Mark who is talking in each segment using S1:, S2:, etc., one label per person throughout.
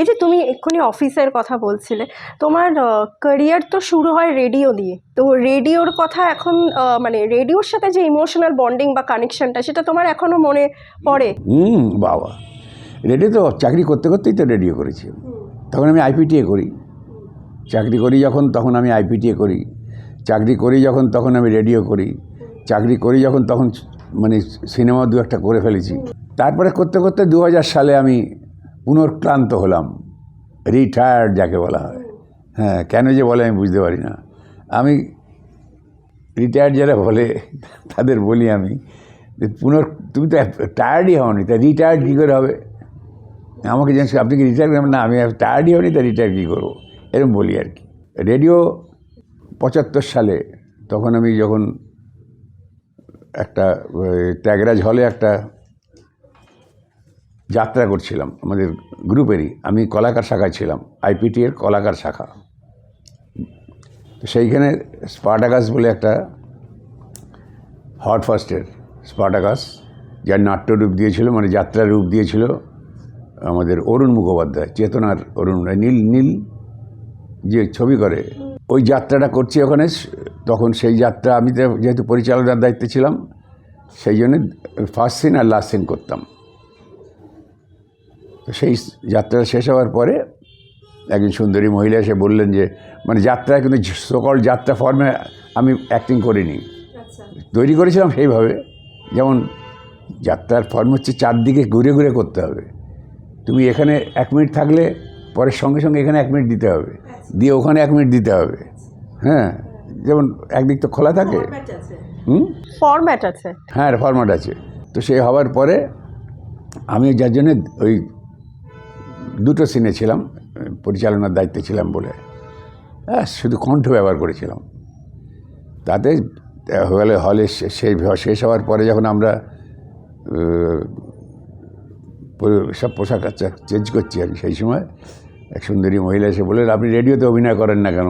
S1: এই যে তুমি এক্ষুনি অফিসের কথা বলছিলে তোমার ক্যারিয়ার তো শুরু হয় রেডিও দিয়ে। তো রেডিওর কথা এখন মানে রেডিওর সাথে যে ইমোশনাল বন্ডিং বা কানেকশনটা সেটা তোমার এখনও মনে পড়ে?
S2: হুম বাবা। রেডিও তো চাকরি করতে করতেই তো রেডিও করেছি তখন আমি আইপিটিএ করি। চাকরি করি যখন তখন আমি আইপিটিএ করি। চাকরি করি যখন তখন আমি রেডিও করি। চাকরি করি যখন তখন মানে সিনেমা দু একটা করে ফেলেছি। তারপরে করতে করতে দু হাজার সালে আমি পুনর্ক্লান্ত হলাম। রিটায়ার্ড যাকে বলা হয়। হ্যাঁ কেন যে বলে আমি বুঝতে পারি না। আমি রিটায়ার্ড যারা বলে, তাদের বলি আমি পুনর, তুমি তো টায়ার্ডই হওনি, তা রিটায়ার্ড কী করে হবে? আমাকে জানিস আপনি কি রিটায়ার করবেন না, আমি টায়ার্ডই হওনি, তা রিটায়ার কী করব? এরকম বলি আর কি। রেডিও পঁচাত্তর সালে তখন আমি যখন একটা ত্যাগরাজ হলে একটা যাত্রা করছিলাম, আমাদের গ্রুপেরই। আমি কলাকার শাখায় ছিলাম, আইপিটি এর কলাকার শাখা। তো সেইখানে স্পার্টাকাস বলে একটা হট ফার্স্টের স্পার্টাকাস, যার নাট্যরূপ দিয়েছিল মানে যাত্রার রূপ দিয়েছিল আমাদের অরুণ মুখোপাধ্যায়, চেতনার অরুণ রায় নীল নীল যে ছবি করে। ওই যাত্রাটা করছি ওখানে, তখন সেই যাত্রা, আমি যেহেতু পরিচালনার দায়িত্বে ছিলাম, সেই জন্য ফার্স্ট সিন আর লাস্ট সিন করতাম। তো সেই যাত্রা শেষ হওয়ার পরে একজন সুন্দরী মহিলা এসে বললেন যে মানে যাত্রা কিন্তু সকল যাত্রা ফর্মে আমি অ্যাক্টিং করিনি। তৈরি করেছিলাম সেইভাবে। যেমন যাত্রার ফর্ম হচ্ছে চারদিকে ঘুরে ঘুরে করতে হবে। তুমি এখানে এক মিনিট থাকলে পরের সঙ্গে সঙ্গে এখানে এক মিনিট দিতে হবে। দিয়ে ওখানে এক মিনিট দিতে হবে। হ্যাঁ যেমন একদিক তো খোলা থাকে। হুম?
S1: ফরম্যাট আছে।
S2: হ্যাঁ ফরম্যাট আছে। তো সেই হওয়ার পরে আমি যার জন্যে ওই দুটো সিনে ছিলাম, পরিচালনার দায়িত্বে ছিলাম বলে। হ্যাঁ শুধু কণ্ঠ ব্যবহার করেছিলাম। তাতে হলে হলে শেষ শেষ হওয়ার পরে যখন আমরা সব পোশাক আচ্ছা চেঞ্জ করছি আর সেই সময়, এক সুন্দরী মহিলা এসে বললেন, আপনি রেডিওতে অভিনয় করেন না কেন?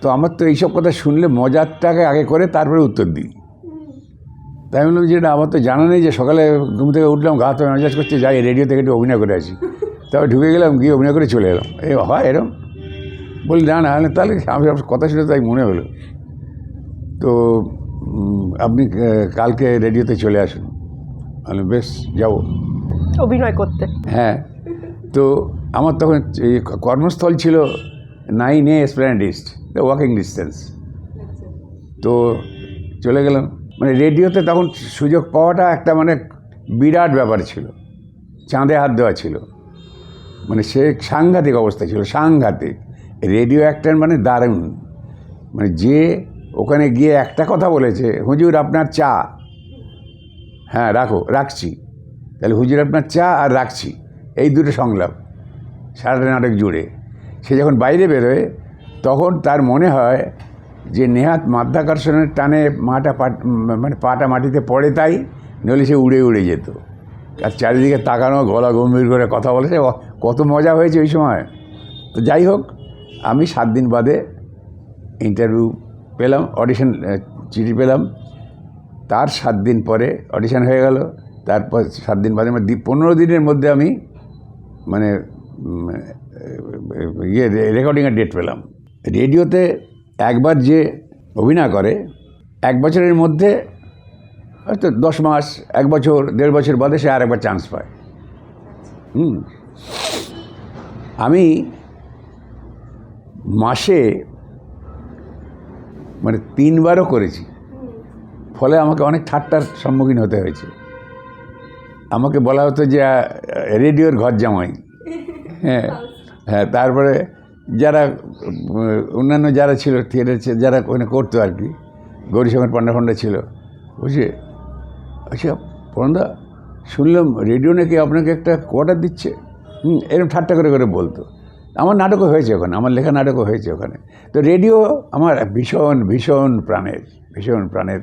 S2: তো আমার তো এইসব কথা শুনলে মজারটাকে আগে করে তারপরে উত্তর দিই। তাই আমি বললাম যে না আমার তো জানা নেই যে সকালে ঘুম থেকে উঠলাম গা তো মেজাজ করছে যাই রেডিও থেকে একটু অভিনয় করে আসি। তবে ঢুকে গেলাম গিয়ে অভিনয় করে চলে এলাম। এই হয় এরম? বলি না না তাহলে আমি কথা শুনে তাই মনে হলো। তো আপনি কালকে রেডিওতে চলে আসুন। আমি বেশ যাব।
S1: অভিনয় করতে।
S2: হ্যাঁ তো আমার তখন কর্মস্থল ছিল নাইন এ স্প্ল্যান্ডিস্ট ওয়াকিং ডিস্টেন্স। তো চলে গেলাম। মানে রেডিওতে তখন সুযোগ পাওয়াটা একটা মানে বিরাট ব্যাপার ছিল। চাঁদে হাত দেওয়া ছিল। মানে সে সাংঘাতিক অবস্থা ছিল, সাংঘাতিক। রেডিও অ্যাক্টার মানে দারুণ। মানে যে ওখানে গিয়ে একটা কথা বলেছে, হুজুর, আপনার চা। হ্যাঁ রাখো, রাখছি। তাহলে হুজুর, আপনার চা আর রাখছি। এই দুটো সংলাপ, সারাটা নাটক জুড়ে। সে যখন বাইরে বেরোয়, তখন তার মনে হয় যে নেহাত মাধ্যাকর্ষণের টানে মাটা মানে পাটা মাটিতে পড়ে তাই, নইলে সে উড়ে উড়ে যেত। আর চারিদিকে তাকানো, গলা গম্ভীর করে কথা বলেছে কত মজা হয়েছে ওই সময়। তো যাই হোক, আমি সাত দিন বাদে ইন্টারভিউ পেলাম অডিশন চিঠি পেলাম। তার সাত দিন পরে অডিশন হয়ে গেল। তারপর সাত দিন বাদে পনেরো দিনের মধ্যে আমি মানে ইয়ে রেকর্ডিংয়ের ডেট পেলাম। রেডিওতে একবার যে অভিনয় করে এক বছরের মধ্যে হয়তো দশ মাস এক বছর দেড় বছর বাদে সে আরেকবার চান্স পায়। হুম। আমি মাসে মানে তিনবারও করেছি। ফলে আমাকে অনেক ঠাট্টার সম্মুখীন হতে হয়েছে। আমাকে বলা হতো যে রেডিওর ঘর জামাই হ্যাঁ হ্যাঁ তারপরে যারা অন্যান্য যারা ছিল থিয়েটার যারা ওখানে করতো আর কি, গৌরীশঙ্কর পান্ডা ফান্ডা ছিল বুঝছে আচ্ছা পরন্দা শুনলাম রেডিও নাকি আপনাকে একটা কোয়ার্টার দিচ্ছে? হুম, এরকম ঠাট্টা করে করে বলতো। আমার নাটকও হয়েছে ওখানে, আমার লেখা নাটকও হয়েছে ওখানে। তো রেডিও আমার ভীষণ ভীষণ প্রাণের ভীষণ প্রাণের